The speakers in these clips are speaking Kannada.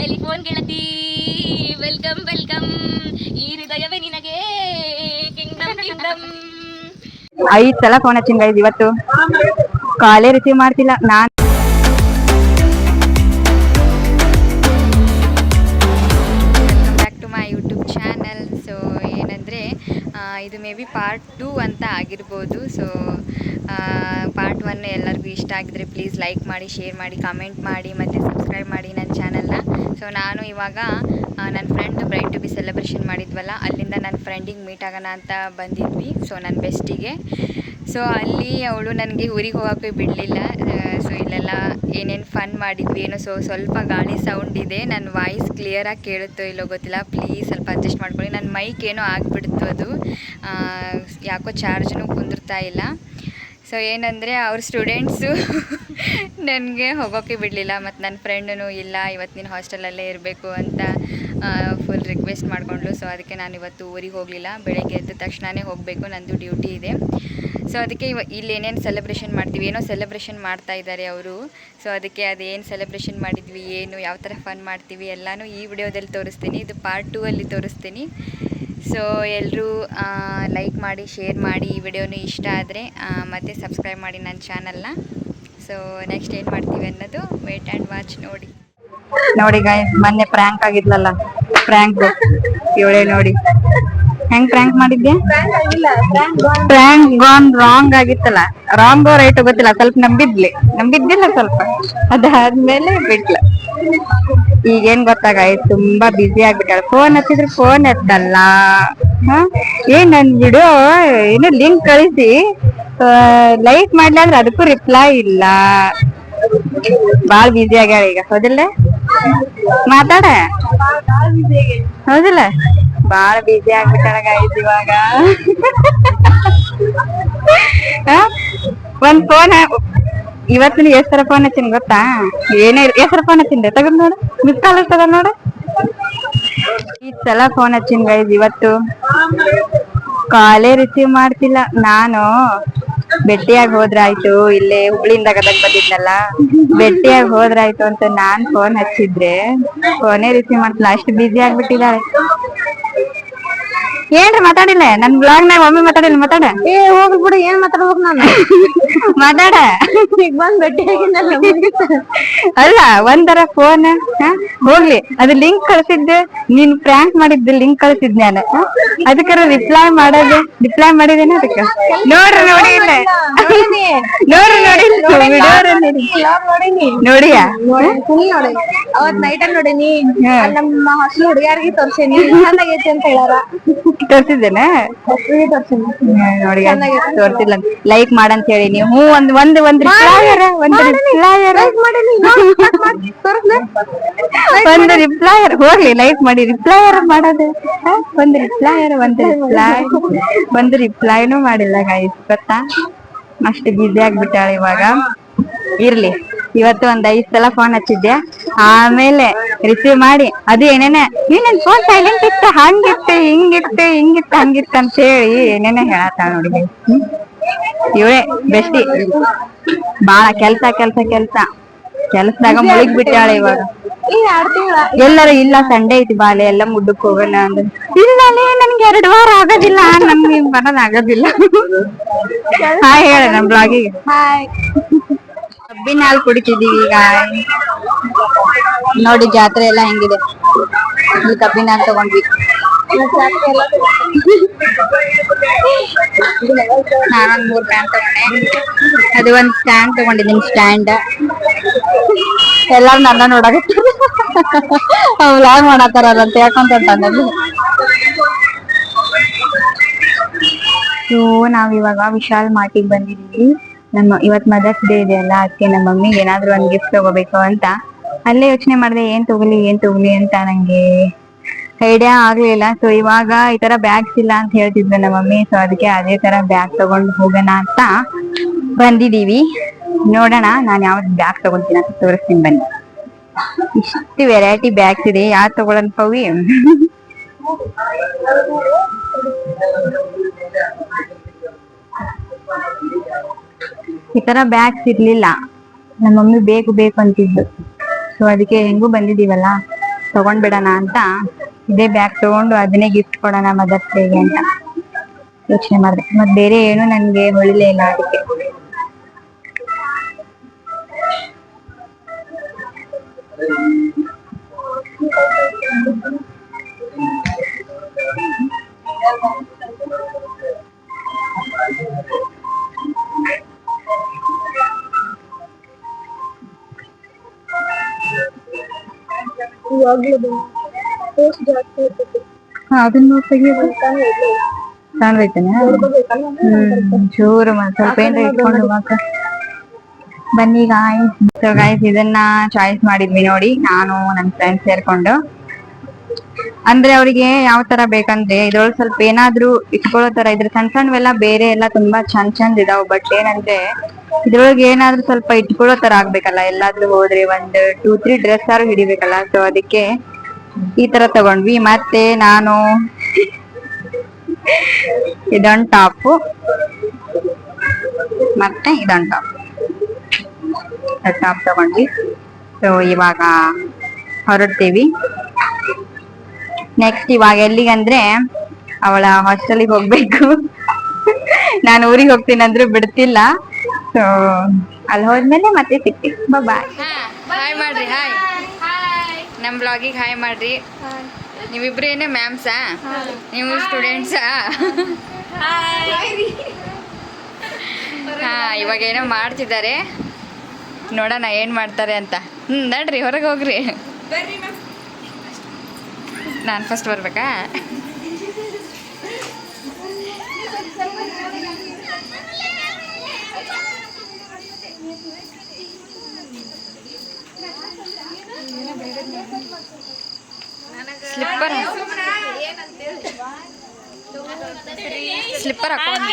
ಟೆಲಿಫೋನ್ ಗೆಳತಿ. ವೆಲ್ಕಮ್ ವೆಲ್ಕಮ್ ಈ ಹೃದಯವೇ ನಿನಗೆ. ಕಿಂಗ್ಡಮ್ ಕಿಂಗ್ಡಮ್ ಐದ್ ಸಲ ಫೋನ್ ಹಚ್ಚಿಂಗ್ ಇದು ಇವತ್ತು. ಕಾಲೇ ರಿಸೀವ್ ಮಾಡ್ತಿಲ್ಲ. ನಾನ್ ಇದು ಮೇ ಬಿ ಪಾರ್ಟ್ ಟೂ ಅಂತ ಆಗಿರ್ಬೋದು. ಸೊ ಪಾರ್ಟ್ ಒನ್ ಎಲ್ಲರಿಗೂ ಇಷ್ಟ ಆಗಿದ್ರೆ ಪ್ಲೀಸ್ ಲೈಕ್ ಮಾಡಿ ಶೇರ್ ಮಾಡಿ ಕಮೆಂಟ್ ಮಾಡಿ, ಮತ್ತು ಸಬ್ಸ್ಕ್ರೈಬ್ ಮಾಡಿ ನನ್ನ ಚಾನಲ್ನ ಸೊ ನಾನು ಇವಾಗ ನನ್ನ friend bride to be celebration ಮಾಡಿದ್ವಲ್ಲ, ಅಲ್ಲಿಂದ ನನ್ನ ಫ್ರೆಂಡಿಗೆ ಮೀಟ್ ಆಗೋಣ ಅಂತ ಬಂದಿದ್ವಿ. ಸೊ ನನ್ನ ಬೆಸ್ಟಿಗೆ ಸೊ ಅಲ್ಲಿ ಅವಳು ನನಗೆ ಊರಿಗೆ ಹೋಗೋಕ್ಕೆ ಬಿಡಲಿಲ್ಲ. ಸೊ ಇಲ್ಲೆಲ್ಲ ಏನೇನು ಫನ್ ಮಾಡಿದ್ವಿ, ಏನೋ ಸೊ, ಸ್ವಲ್ಪ ಗಾಳಿ ಸೌಂಡ್ ಇದೆ ನನ್ನ ವಾಯ್ಸ್ ಕ್ಲಿಯರಾಗಿ ಕೇಳುತ್ತೋ ಇಲ್ಲೋ ಗೊತ್ತಿಲ್ಲ ಪ್ಲೀಸ್ ಸ್ವಲ್ಪ ಅಡ್ಜಸ್ಟ್ ಮಾಡ್ಕೊಳ್ಳಿ. ನನ್ನ ಮೈಕ್ ಏನೋ ಆಗಿಬಿಡ್ತು ಅದು. ಯಾಕೋ ಚಾರ್ಜ್ನೂ ಕುಂದಿರ್ತಾ ಇಲ್ಲ. ಸೊ ಏನಂದರೆ ಅವ್ರ ಸ್ಟೂಡೆಂಟ್ಸು ನನಗೆ ಹೋಗೋಕ್ಕೆ ಬಿಡಲಿಲ್ಲ ಮತ್ತು ನನ್ನ ಫ್ರೆಂಡೂ ಇಲ್ಲ ಇವತ್ತು ನೀನು ಹಾಸ್ಟೆಲಲ್ಲೇ ಇರಬೇಕು ಅಂತ. ಫುಲ್ ರಿಕ್ವೆಸ್ಟ್ ಮಾಡಿಕೊಂಡ್ಲು ಸೊ ಅದಕ್ಕೆ ನಾನು ಇವತ್ತು ಊರಿಗೆ ಹೋಗಲಿಲ್ಲ. ಬೆಳಗ್ಗೆ ಎದ್ದ ತಕ್ಷಣವೇ ಹೋಗಬೇಕು. ನಂದು ಡ್ಯೂಟಿ ಇದೆ. ಸೊ ಅದಕ್ಕೆ ಇವ, ಇಲ್ಲಿ ಏನೇನು ಸೆಲೆಬ್ರೇಷನ್ ಮಾಡ್ತೀವಿ, ಏನೋ ಸೆಲೆಬ್ರೇಷನ್ ಮಾಡ್ತಾ ಇದ್ದಾರೆ ಅವರು. ಸೊ ಅದಕ್ಕೆ ಅದೇನು ಸೆಲೆಬ್ರೇಷನ್ ಮಾಡಿದ್ವಿ, ಏನು, ಯಾವ ಥರ ಫನ್ ಮಾಡ್ತೀವಿ ಎಲ್ಲನೂ ಈ ವಿಡಿಯೋದಲ್ಲಿ ತೋರಿಸ್ತೀನಿ. ಇದು ಪಾರ್ಟ್ ಟೂ ಅಲ್ಲಿ ತೋರಿಸ್ತೀನಿ. ಸೊ ಎಲ್ಲರೂ ಲೈಕ್ ಮಾಡಿ ಶೇರ್ ಮಾಡಿ ಈ ವಿಡಿಯೋನು ಇಷ್ಟ ಆದರೆ ಮತ್ತು ಸಬ್ಸ್ಕ್ರೈಬ್ ಮಾಡಿ ನನ್ನ ಚಾನಲ್ನ ಸೊ ನೆಕ್ಸ್ಟ್ ಏನು ಮಾಡ್ತೀವಿ ಅನ್ನೋದು ವೇಟ್ ಆ್ಯಂಡ್ ವಾಚ್ ನೋಡಿ. ನೋಡಿ ಗಾಯ ಮೊನ್ನೆ ಪ್ರ್ಯಾಂಕ್ ಆಗಿದ್ಲಲ್ಲ ಪ್ರ್ಯಾಂಕ್ ಇವಳೆ ನೋಡಿ. ಹೆಂಗ್ ಪ್ರ್ಯಾಂಕ್ ಮಾಡಿದ್ದೆ ಪ್ರ್ಯಾಂಕ್ ಗಾನ್ ರಾಂಗ್ ಆಗಿತ್ತಲ್ಲ. ರಾಂಗ್ ರೈಟ್ ಗೊತ್ತಿಲ್ಲ, ಸ್ವಲ್ಪ ನಂಬಿದ್ಲಿ. ನಂಬಿದ್ದಿಲ್ಲ ಸ್ವಲ್ಪ. ಅದಾದ್ಮೇಲೆ ಬಿಟ್ಲ. ಈಗೇನ್ ಗೊತ್ತಾಗಾಯ್ತು ತುಂಬಾ ಬ್ಯುಸಿ ಆಗ್ಬಿಟ್ಟಾಳ. ಫೋನ್ ಹಚ್ಚಿದ್ರೆ ಫೋನ್ ಎತ್ತಲ್ಲ? ಏನ್ ನನ್ ವಿಡಿಯೋ ಏನು ಲಿಂಕ್ ಕಳಿಸಿ. ಲೈಕ್ ಮಾಡ್ಲಿ ಅದಕ್ಕೂ ರಿಪ್ಲೈ ಇಲ್ಲ. ಬಾಳ್ ಬ್ಯುಸಿ ಆಗ್ಯಾಳ ಈಗ. ಹೌದಿಲ್ಲ? ಮಾತಾಡ. ಹೌದಿಲ್ಲ? ಬಾಳ ಬಿಸಿ ಆಗ್ಬಿಟ್ಟಾಳ ಗಾಯ್ಸ್ ಇವಾಗ? ಒಂದ್ ಫೋನ್ ಇವತ್ತು ಎಷ್ಟರ ಎಷ್ಟ್ ಫೋನ್ ಹಚ್ಚಿನ ಗೊತ್ತಾ? ಏನೇ ಎಷ್ಟರ ಫೋನ್ ಹಚ್ಚಿನ ತಗೊಂಡ್ ನೋಡು. ಮಿಸ್ ಕಾಲ್ ಇರ್ತದ ನೋಡು. ಈ ಸಲ ಫೋನ್ ಹಚ್ಚಿನ ಗೈಸ್ ಇವತ್ತು. ಕಾಲೇ ರಿಸೀವ್ ಮಾಡ್ತಿಲ್ಲ. ನಾನು ಭೇಟಿಯಾಗಿ ಹೋದ್ರಾಯ್ತು, ಇಲ್ಲೇ ಹುಬ್ಳಿಯಿಂದ ಗದಗ್ ಬಂದಿದ್ನಲ್ಲ. ಭೇಟಿಯಾಗಿ ಹೋದ್ರಾಯ್ತು ಅಂತ ನಾನ್ ಫೋನ್ ಹಚ್ಚಿದ್ರೆ ಫೋನೇ ರಿಸೀವ್ ಮಾಡ್ತಿಲ್ಲ. ಅಷ್ಟು ಬಿಸಿ ಆಗ್ಬಿಟ್ಟಿದ್ದಾಳೆ ಏನ್ರಿ ಮಾತಾಡಿಲ್ಲ? ನನ್ ಬ್ಲಾಗ್ ನಾಗ ಒಮ್ಮೆ ಮಾತಾಡಿಲ್ಲ ಮಾತಾಡ. ಏ ಹೋಗಿ ಬಿಡು ಏನ್ ಮಾತಾಡ್ಬೇಕು ನಾನು? ಮಾತಾಡ. ಈಗ ಬಂದ್ ಭೇಟಿ ಆಗಿದ್ದಲ್ಲ ಅಲ್ಲ ಒಂದರ ಫೋನ್ ಹೋಗ್ಲಿ ಅದು ಲಿಂಕ್ ಕಳ್ಸಿದ್ದೆ ನೀನ್ ಪ್ರ್ಯಾಂಕ್ ಮಾಡಿದ್ದೆ ಲಿಂಕ್ ಕಳ್ಸಿದ್ ನಾನು. ಅದಕ್ಕೆ ರಿಪ್ಲೈ ಮಾಡೋದು ರಿಪ್ಲೈ ಮಾಡಿದೇನೆ ಅದಕ್ಕೆ? ನೋಡ್ರಿ ನೋಡಿ ಇಲ್ಲ. ನೋಡ್ರಿ ನೋಡಿ ನೋಡಿಯಾ? ನೋಡಿ. ಅವತ್ ನೈಟ್ ನೋಡಿನಿ. ನಮ್ಮ ಹಾಸ್ಟೆಲ್ ಹುಡುಗಿಯಾರಿಗೆ ತೋರ್ಸೇನಿ. ಚಂದಾಗೈತಿ ಅಂತ ಹೇಳಾರ. ತೋರ್ಸಿದ್ದೇನೆ. ಹೊಸ್ದಾಗಿ ತೋರ್ಸೇನಿ ನೋಡಿ ತೋರ್ಸಿಲ್ಲ. ಲೈಕ್ ಮಾಡಂತ ಹೇಳಿ ನೀವು. ಹ್ಞೂ ಒಂದ್ ಒಂದ್ ಒಂದ್ ರಿಪ್ಲೈ ಒಂದ್ ರಿಪ್ಲೈ ಮಾಡೀನಿ ತೋರ್ಸ್ಲೆ. ಒಂದು ರಿಪ್ಲೈ ಹೋಗ್ಲಿ ಲೈಕ್ ಮಾಡಿ. ರಿಪ್ಲೈ ಯಾರು ಮಾಡೋದು? ಹ? ಒಂದು ರಿಪ್ಲೈ ಯಾರು? ಒಂದು ರಿಪ್ಲೈ ಒಂದು ರಿಪ್ಲೈನು ಮಾಡಿಲ್ಲ ಗೈಸ್ ಗೊತ್ತಾ? ಅಷ್ಟು ಬಿಸಿ ಆಗ್ಬಿಟ್ಟಾಳೆ ಇವಾಗ. ಇರ್ಲಿ. ಇವತ್ತು ಒಂದ್ ಐದ್ ಸಲ ಫೋನ್ ಹಚ್ಚಿದ್ದೆ. ಆಮೇಲೆ ರಿಸೀವ್ ಮಾಡಿ ಅದು ಏನೇನೆ ನೀನ್ ನನ್ ಫೋನ್ ಸೈಲೆಂಟ್ ಇತ್ತು ಹಂಗಿತ್ತೆ ಹಿಂಗಿತ್ತೆ ಹಿಂಗಿತ್ತ ಹಂಗಿತ್ತ ಅಂತ ಹೇಳಿ ಏನೇನೆ ಹೇಳತ್ತಾಳ ನೋಡಿ. ಇವಳೆ ಬೆಸ್ಟಿ ಬಾಳ ಕೆಲ್ಸ ಕೆಲ್ಸ ಕೆಲ್ಸ. ಕೆಲ್ಸದಾಗ ಮುಳುಗ್ ಬಿಟ್ಟಾಳೆ ಇವಾಗ. ಎಲ್ಲರ ಇಲ್ಲ ಸಂಡೆ ಐತಿ ಬಾಲೆ ಎಲ್ಲ ಮುಡ್ಡಕ್ ಹೋಗೋಣ ಅಂದ್ರೆ ಇಲ್ಲ ಲೇ, ನನ್ಗೆ ಎರಡ್ ವಾರ ಆಗೋದಿಲ್ಲ ನಮ್ಗೆ ಬರೋದ್ ಆಗೋದಿಲ್ಲ. ಹಾಯ್ ಹೇಳ ನಮ್ ಬ್ಲಾಗಿಗೆ ಹಾಯ್ ಕಬ್ಬಿನ ಹಾಲು ಕುಡಿತಿದೀವಿ ಈಗ. ನೋಡಿ ಜಾತ್ರೆ ಎಲ್ಲ ಹೆಂಗಿದೆ. ಕಬ್ಬಿನ ಹಾಲು ತಗೊಂಡ್ವಿ. ನಾನೊಂದ್ ಮೂರ್ ಪ್ಯಾಂಟ್ ತಗೊಂಡೆ. ಅದು ಒಂದ್ ಸ್ಟ್ಯಾಂಡ್ ತಗೊಂಡಿದ್ದೀನಿ, ಸ್ಟ್ಯಾಂಡ್. ಎಲ್ಲಾರು ನನ್ನ ನೋಡಕತ್ತ ಅವ್ ಲಾಗ್ ಅಂತ ಯಾಕಂತ ಸೊ ನಾವು ಇವಾಗ ವಿಶಾಲ್ ಮಾರ್ಟಿಗೆ ಬಂದಿದೀವಿ ನಮ್ಮ ಇವತ್ ಮದರ್ಸ್ ಡೇ ಇದೆ ಅಲ್ಲ ಅದಕ್ಕೆ ನಮ್ಮ ಮಮ್ಮಿಗೆ ಏನಾದ್ರು ಒಂದ್ ಗಿಫ್ಟ್ ತಗೋಬೇಕು ಅಂತ. ಅಲ್ಲೇ ಯೋಚನೆ ಮಾಡಿದೆ ಏನ್ ತಗೊಲಿ ಏನ್ ತಗೊಲಿ ಅಂತ ನಂಗೆ ಐಡಿಯಾ ಆಗ್ಲಿಲ್ಲ. ಸೊ ಇವಾಗ ಈ ತರ ಬ್ಯಾಗ್ಸ್ ಇಲ್ಲ ಅಂತ ಹೇಳ್ತಿದ್ರು ನಮ್ಮ ಮಮ್ಮಿ. ಸೊ ಅದಕ್ಕೆ ಅದೇ ತರ ಬ್ಯಾಗ್ ತಗೊಂಡು ಹೋಗೋಣ ಅಂತ ಬಂದಿದೀವಿ. ನೋಡೋಣ ನಾನು ಯಾವ್ದು ಬ್ಯಾಗ್ ತಗೊಂತೀನಿ ಅಂತ ತೋರಿಸ್ತೀನಿ ಬನ್ನಿ. ಇಷ್ಟು ವೆರೈಟಿ ಬ್ಯಾಗ್ಸ್ ಇದೆ. ಯಾವ್ದು ತಗೊಳನ್ ಪವಿ? ಈ ತರ ಬ್ಯಾಗ್ಸ್ ಇರ್ಲಿಲ್ಲ. ನಮ್ಮ ಮಮ್ಮಿ ಬೇಕು ಬೇಕು ಅಂತಿದ್ದು ಸೊ ಅದಕ್ಕೆ ಹೆಂಗೂ ಬಂದಿದೀವಲ್ಲ ತಗೊಂಡ್ಬಿಡೋಣ ಅಂತ ಇದೇ ಬ್ಯಾಗ್ ತಗೊಂಡು ಅದನ್ನೇ ಗಿಫ್ಟ್ ಕೊಡೋಣ ಮದರ್ಸ್ ಡೇಗೆ ಅಂತ ಯೋಚನೆ ಮಾಡಿದೆ. ಮತ್ತೆ ಬೇರೆ ಏನು ನನಗೆ ಹೊಳಿಲೇ ಇಲ್ಲ ಅದಕ್ಕೆ. ಹಾ ಅದನ್ನ ತೆಗಿಯೋದು ಸ್ವಲ್ಪ ಏನ್ರ ಇಟ್ಕೊಂಡು ಮಾತ್ರ. ಬನ್ನಿ ಗಾಯ್ಸ್ ಸೊ ಗಾಯ್ಸ್ ಇದನ್ನ ಚಾಯ್ಸ್ ಮಾಡಿದ್ವಿ ನೋಡಿ. ನಾನು ನನ್ನ ಫ್ರೆಂಡ್ಸ್ ಸೇರ್ಕೊಂಡು. ಅಂದ್ರೆ ಅವ್ರಿಗೆ ಯಾವ ತರ ಬೇಕಂದ್ರೆ ಇದ್ರೊಳಗೆ ಸ್ವಲ್ಪ ಏನಾದ್ರೂ ಇಟ್ಕೊಳ್ಳೋ ತರ ಇದ್ರೆ ಸಣ್ಣ ಸಣ್ಣವೆಲ್ಲ ಬೇರೆ ಎಲ್ಲ ತುಂಬಾ ಚಂದ ಚಂದ್ ಇದಾವ್. ಬಟ್ ಏನಂದ್ರೆ ಇದ್ರೊಳಗೆ ಏನಾದ್ರೂ ಸ್ವಲ್ಪ ಇಟ್ಕೊಳ್ಳೋ ತರ ಆಗ್ಬೇಕಲ್ಲ. ಎಲ್ಲಾದ್ರೂ ಹೋದ್ರೆ ಒಂದ್ ಟೂ ತ್ರೀ ಡ್ರೆಸ್ ಆದ್ರೂ ಹಿಡಿಬೇಕಲ್ಲ. ಸೊ ಅದಕ್ಕೆ ಈ ತರ ತಗೊಂಡ್ವಿ. ಮತ್ತೆ ನಾನು ಇದೊಂದ್ ಟಾಪ್. ಮತ್ತೆ ಇದೊಂದ್ ಟಾಪ್. ಟಾಪ್ ತಗೊಂಡ್ವಿ. ಸೊ ಇವಾಗ ಹೊರಡ್ತೀವಿ. ನೆಕ್ಸ್ಟ್ ಇವಾಗ ಎಲ್ಲಿಗಂದ್ರೆ ಅವಳ ಹಾಸ್ಟೆಲಿಗೆ ಹೋಗ್ಬೇಕು. ನಾನು ಊರಿಗೆ ಹೋಗ್ತೀನಿ ಅಂದ್ರೂ ಬಿಡ್ತಿಲ್ಲ. ಸೊ ಅಲ್ಲಿ ಹೋದ್ಮೇಲೆ ಮತ್ತೆ ಸಿಕ್ತೀನಿ ಬಾಯ್ ಹಾಯ್ ಮಾಡ್ರಿ ಹಾಯ್ ನಮ್ಮ ಬ್ಲಾಗಿಗೆ ಹಾಯ್ ಮಾಡ್ರಿ. ನೀವಿಬ್ರು ಏನೇ ಮ್ಯಾಮ್ಸಾ ನೀವು ಸ್ಟೂಡೆಂಟ್ಸಾ ಹಾ ಇವಾಗ ಏನೋ ಮಾಡ್ತಿದ್ದಾರೆ. ನೋಡೋಣ ಏನು ಮಾಡ್ತಾರೆ ಅಂತ. ಹ್ಮ್ ನಡ್ರಿ ಹೊರಗೆ ಹೋಗ್ರಿ. ನಾನು ಫಸ್ಟ್ ಬರ್ಬೇಕಾ ಸ್ಲಿಪ್ಪರ್ ಸ್ಲಿಪ್ಪರ್ ಹಾಕೊಂಡು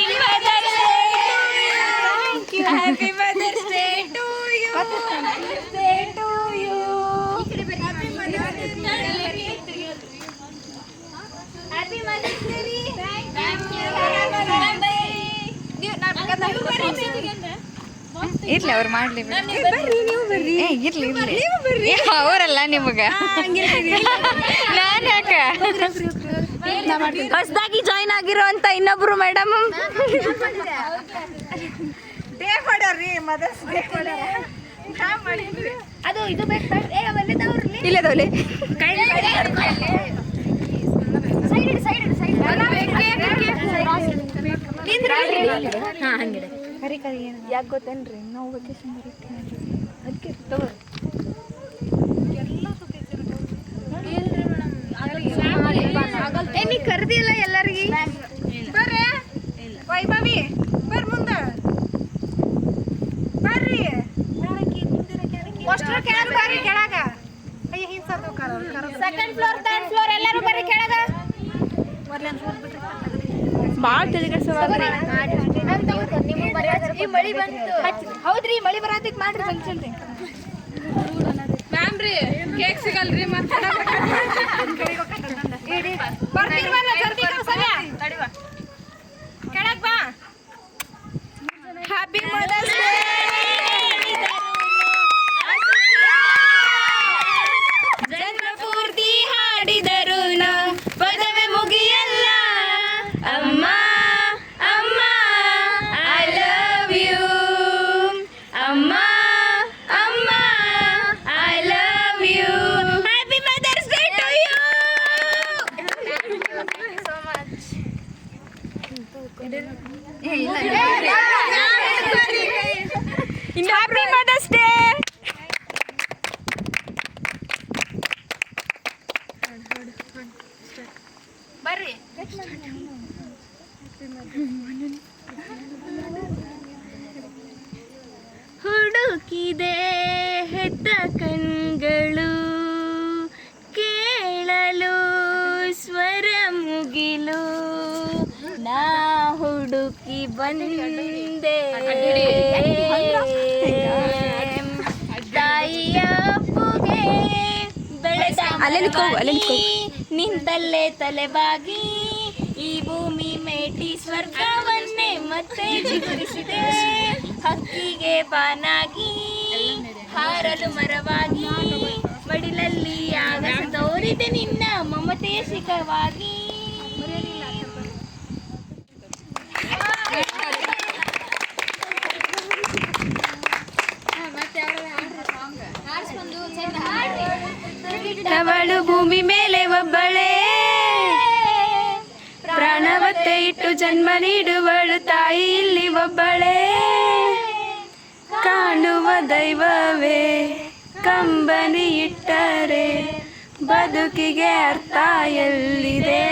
ಇರ್ಲಿ ಅವ್ರು ಮಾಡ್ಲಿ ಬಿಡು. ಏ ಇರ್ಲಿ ಇರ್ಲಿ ಏ, ಅವರಲ್ಲ ನಿಮಗ ನಾನು ಯಾಕ ಹೊಸದಾಗಿ ಜಾಯ್ನ್ ಆಗಿರುವಂತ ಇನ್ನೊಬ್ರು ಮೇಡಮ್ ಅದು ಇದು ಬೇಕು ಇಲ್ಲೇ ತಗೊಳ್ಳಿ ಸೈಡ್ ಸೈಡ್ ಸೈಡ್ ಹಾ ಹಂಗಿದೆ ಯಾಕೆ ಗೊತ್ತೇನ್ರಿ? ನಾವು ವೆಕೇಶನ್ ಅದಕ್ಕೆ ತಗೋ. ನೀ ಕರ್ದಿಲ್ಲ ಎಲ್ಲರಿಗೆ? ಬರ್ರಿ. ವೈಭವಿ ಬರ್ ಮುಂದ. ಬರ್ರಿ. ಅಷ್ಟ್ರ ಕೆಳಗೆ ಬರ್ರಿ ಕೆಳಗ. ಅಯ್ಯ ಸೆಕೆಂಡ್ ಫ್ಲೋರ್ ಥರ್ಡ್ ಫ್ಲೋರ್ ಎಲ್ಲರೂ ಬರ್ರಿ ಕೆಳಗ. ಭಾಳ ತಿಳಿಗಡ್ಸೋದ್ರಿ ಈ ಮಳಿ ಬಂತು. ಹೌದ್ರಿ ಮಳಿ ಬರತ್ತಿಕ್ ಮಾಡ್ರಿ ಫಂಕ್ಷನ್ ರೀ. ಮ್ಯಾಮ್ ರೀ ಕೇಕ್ ಸಿಗಲ್ರಿ ಮತ್ತೆ. ಕೆಳಗ್ ಬಾ. ಹ್ಯಾಪಿ ಮದರ್ಸ್ ಡೇ ಜನ್ಮ ಪೂರ್ತಿ ಹಾಡಿದರು ಪದವೆ ಮುಗಿಯಲ್ಲ ಅಮ್ಮ ಅಮ್ಮ ಐ ಲವ್ ಯು ಅಮ್ಮ ಅಮ್ಮ I love you happy mother's day to you happy mother's day ಬರ್ರಿ. ಹುಡುಕಿದೆ ಹೆತ್ತ ಕಣ್ಗಳು ಕೇಳಲು ಸ್ವರ ಮುಗಿಲು. ನಾ ಹುಡುಕಿ ಬಂದೆ. ತಾಯಿಯ ಬೆಳೆದ ಅಲ್ಲೇ ನಿಂತ್ಕೋ, ಅಲ್ಲೇ ನಿಂತ್ಕೋ. ನಿಂತಲ್ಲೇ ತಲೆಬಾಗಿ ಈ ಭೂಮಿ ಮೇಟಿ ಸ್ವರ್ಗವನ್ನೇ ಮತ್ತೆ ಜಿಗುರಿಸಿದೆ. ಹಕ್ಕಿಗೆ ಬಾನಾಗಿ ಹಾರಲು ಮರವಾಗಿ ಮಡಿಲಲ್ಲಿ ಆಗ ತೋರಿದೆ ನಿನ್ನ ಮಮತೆಯ ಶಿಖರವಾಗಿ. ಅವಳು ಭೂಮಿ ಮೇಲೆ ಒಬ್ಬಳೇ. ಪ್ರಾಣವತ್ತೆ ಇಟ್ಟು ಜನ್ಮ ನೀಡುವಳು ತಾಯಿ ಇಲ್ಲಿ ಒಬ್ಬಳೇ. ಕಾಣುವ ದೈವವೇ, ಕಂಬನಿ ಇಟ್ಟರೆ ಬದುಕಿಗೆ ಅರ್ಥ ಎಲ್ಲಿದೆ?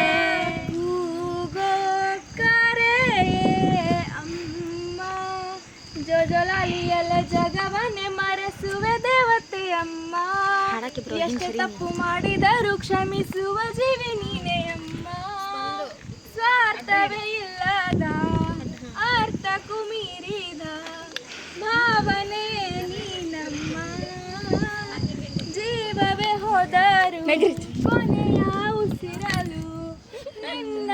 ಜೊಜೊಲಾಲಿಯಲ್ಲ ದೇವತೆ ಅಮ್ಮ. ಎಷ್ಟು ತಪ್ಪು ಮಾಡಿದರೂ ಕ್ಷಮಿಸುವ ಜೀವಿ ನೀನೇ ಅಮ್ಮ. ಸ್ವಾರ್ಥವೇ ಇಲ್ಲದ ಅರ್ಥ ಕುಮೀರಿದ ಭಾವನೆ ನೀನಮ್ಮ. ಜೀವವೇ ಹೋದರು ಕೊನೆಯ ಉಸಿರಲು ನಿನ್ನ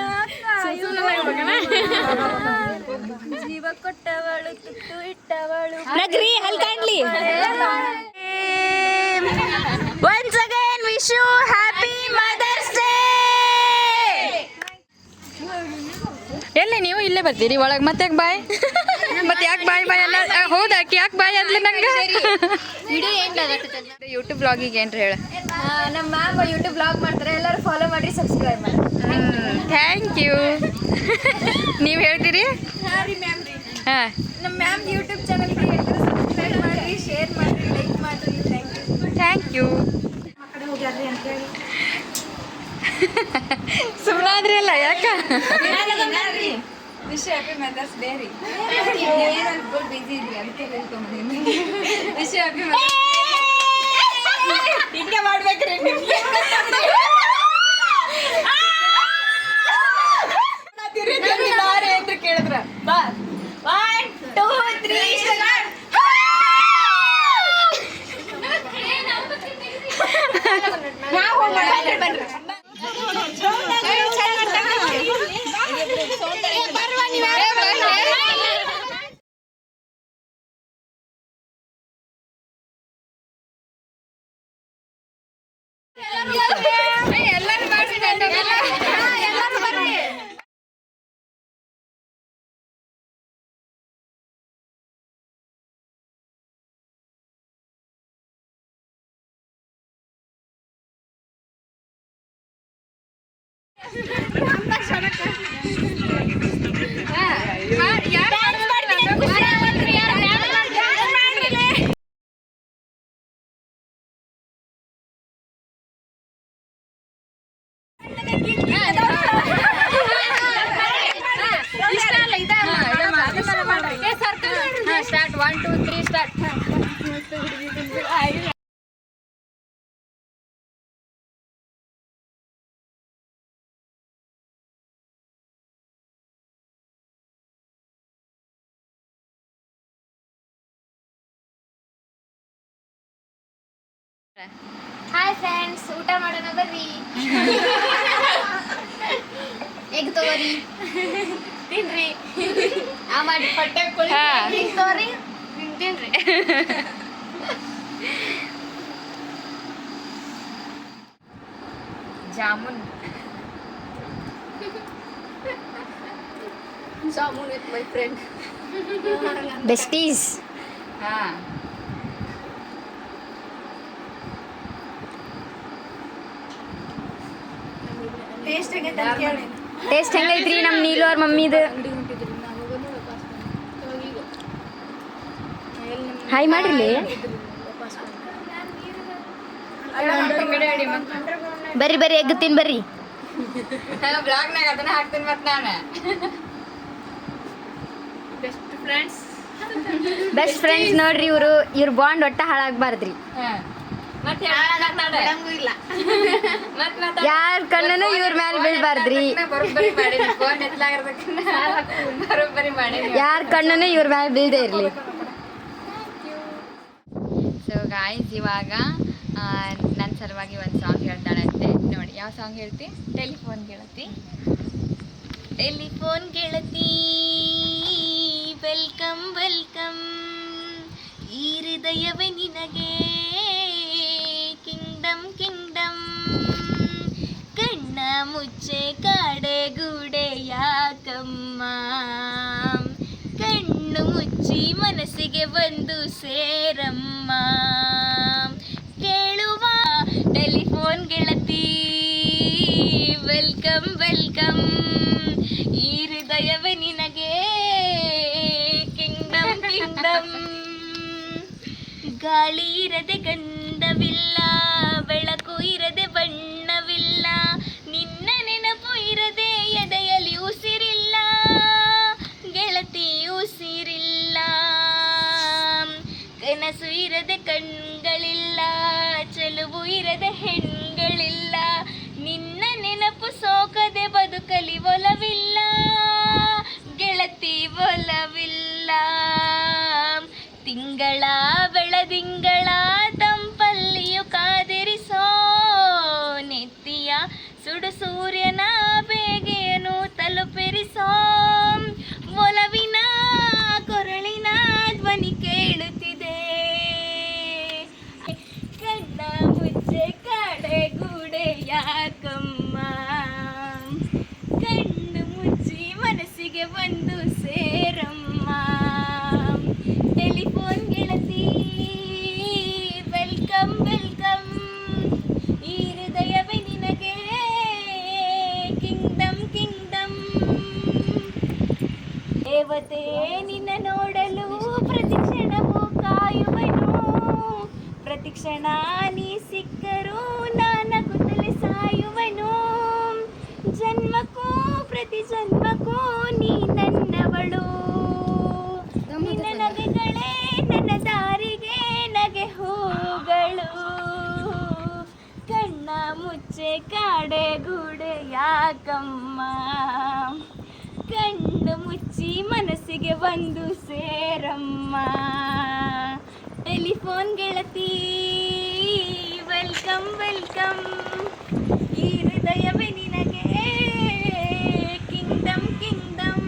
ಜೀವ ಕೊಟ್ಟವಳು ತುತ್ತು ಇಟ್ಟವಳು. ನಗ್ರಿ ಅಲ್ಲಿ ಕಾಣ್ಲಿ. Wish you happy mother's day ಎಲ್ಲಿ ನೀವು ಇಲ್ಲೇ ಬರ್ತೀರಿ? ಒಳಗೆ ಮತ್ತೆ ಯಾಕೆ ಬಾಯ್? ಮತ್ತೆ ಯಾಕೆ ಬಾಯ್ ಬಾಯ್ ಅಲ್ಲ ಹೌದ? ಯಾಕೆ ಬಾಯ್ ಅದ್ಲಿ ನಂಗೆ? ಯೂಟ್ಯೂಬ್ ಬ್ಲಾಗಿಗೆ ಏನ್ರಿ ಹೇಳ? ನಮ್ಮ ಮ್ಯಾಮ್ ಯೂಟ್ಯೂಬ್ ಬ್ಲಾಗ್ ಮಾಡ್ತಾರೆ. ಎಲ್ಲರೂ ಫಾಲೋ ಮಾಡಿ ಸಬ್ಸ್ಕ್ರೈಬ್ ಮಾಡಿ. ಥ್ಯಾಂಕ್ ಯು ನೀವು ಹೇಳ್ತೀರಿ? ಹಾಂ ನಮ್ಮ ಮ್ಯಾಮ್ ಯೂಟ್ಯೂಬ್ ಚಾನಲ್ಗೆ ಸಬ್ಸ್ಕ್ರೈಬ್ ಮಾಡಿ ಶೇರ್ ಮಾಡಿ ಲೈಕ್ ಮಾಡಿ. ಥ್ಯಾಂಕ್ ಯು ಯು ಸುಮ್ಮನಾದ್ರಿ ಅಲ್ಲ ಯಾಕ? ವಿಶ್ ಹ್ಯಾಪಿ ಮದರ್ಸ್ ಡೇ ರೀ ಫುಲ್ ಬಿಸಿ ಇದ್ರಿ ಅದಕ್ಕೆ ಹೇಳ್ಕೊಂಬಂದಿನಿ ವಿಶ್ ಹ್ಯಾಪಿ ಹಿಂಗೆ ಮಾಡ್ಬೇಕ್ರಿ ಅಂತ start one two three start hi friends ಊಟ ಮಾಡೋಣ ಬರ್ರಿ. ಎಗ್ ತಗೋರಿ ತಿನ್ರಿ. ಆ ಮಾಡಿ ಹೊಟ್ಟೆ ಕುಳಿ ಹಾ. ಎಗ್ ತಗೋರಿ ತಿನ್ರಿ jamun jamun with my friend besties ಹಾ ಟೇಸ್ಟ್ ಆಗೈತೆ ಅಂತ ಕೇಳಿ ಟೇಸ್ಟ್ ಹೆಂಗೈತ್ರಿ ನಮ್ಮ ನೀಲು ಅವ್ರ ಮಮ್ಮಿದು ಹಾಯ್ ಮಾಡಿರ್ಲಿ ಬರ್ರಿ ಬರ್ರಿ ಎಗ್ ತಿನ್ ಬರ್ರಿ ಬ್ಲಾಗ್ನಾಗ ಅದನ್ನ ಹಾಕ್ತೀನಿ ಮತ್ತೆ ನಾನು. ಬೆಸ್ಟ್ ಫ್ರೆಂಡ್ಸ್ ಬೆಸ್ಟ್ ಫ್ರೆಂಡ್ಸ್ ನೋಡ್ರಿ ಇವರು ಇವ್ರ ಬಾಂಡ್ ಒಟ್ಟ ಹಾಳಾಗ್ಬಾರ್ದ್ರಿ. ಯಾರ ಕಣ್ಣನು ಇವ್ರ ಮ್ಯಾಲ ಬೀಳ್ಬಾರ್ದ್ರಿ. ಯಾರ ಕಣ್ಣನು ಇವ್ರ ಮ್ಯಾಲ ಬೀಳದೆ ಇರ್ಲಿ. ಗಾಯ್ಸ್ ಇವಾಗ ನನ್ನ ಸಲುವಾಗಿ ಒಂದು ಸಾಂಗ್ ಹೇಳ್ತಾಳಂತೆ. ನೋಡಿ, ಯಾವ ಸಾಂಗ್ ಹೇಳ್ತಿ? ಟೆಲಿಫೋನ್ ಗೆಳತಿ ಟೆಲಿಫೋನ್ ಗೆಳತಿ ವೆಲ್ಕಮ್ ವೆಲ್ಕಮ್ ಈ ಹೃದಯವೇ ನಿನಗೆ. ಕಿಂಗ್ಡಮ್ ಕಿಂಗ್ಡಮ್ ಕಣ್ಣ ಮುಚ್ಚೆ ಕಡೆಗುಡೆ ಯಾಕಮ್ಮ ಕಣ್ಣು ಮುಚ್ಚಿ ಮನಸ್ಸಿಗೆ ಬಂದು ಸೇರಮ್ಮ ಕೇಳುವ ಟೆಲಿಫೋನ್ ಗೆಳತಿ ವೆಲ್ಕಮ್ ವೆಲ್ಕಮ್ ಈ ಹೃದಯವೇ ನಿನಗೆ ಕಿಂಗ್ಡಮ್ ಕಿಂಗ್ಡಮ್ ಗಾಳಿ ಇರದೆ ಕಣ್ಣು കാട് ഗുടയാക്കമ്മ കണ്ണു ಮುಚ್ಚಿ ಮನಸ್ಸಿಗೆ ಬಂದು ಸೇರಮ್ಮ ಟೆಲಿಫೋನ್ ಗೆಳತಿ ವೆಲ್ಕಮ್ ವೆಲ್ಕಮ್ ಈ ಹೃದಯವೇ ನಿನಗೆ ಕಿಂಗ್ಡಮ್ ಕಿಂಗ್ಡಮ್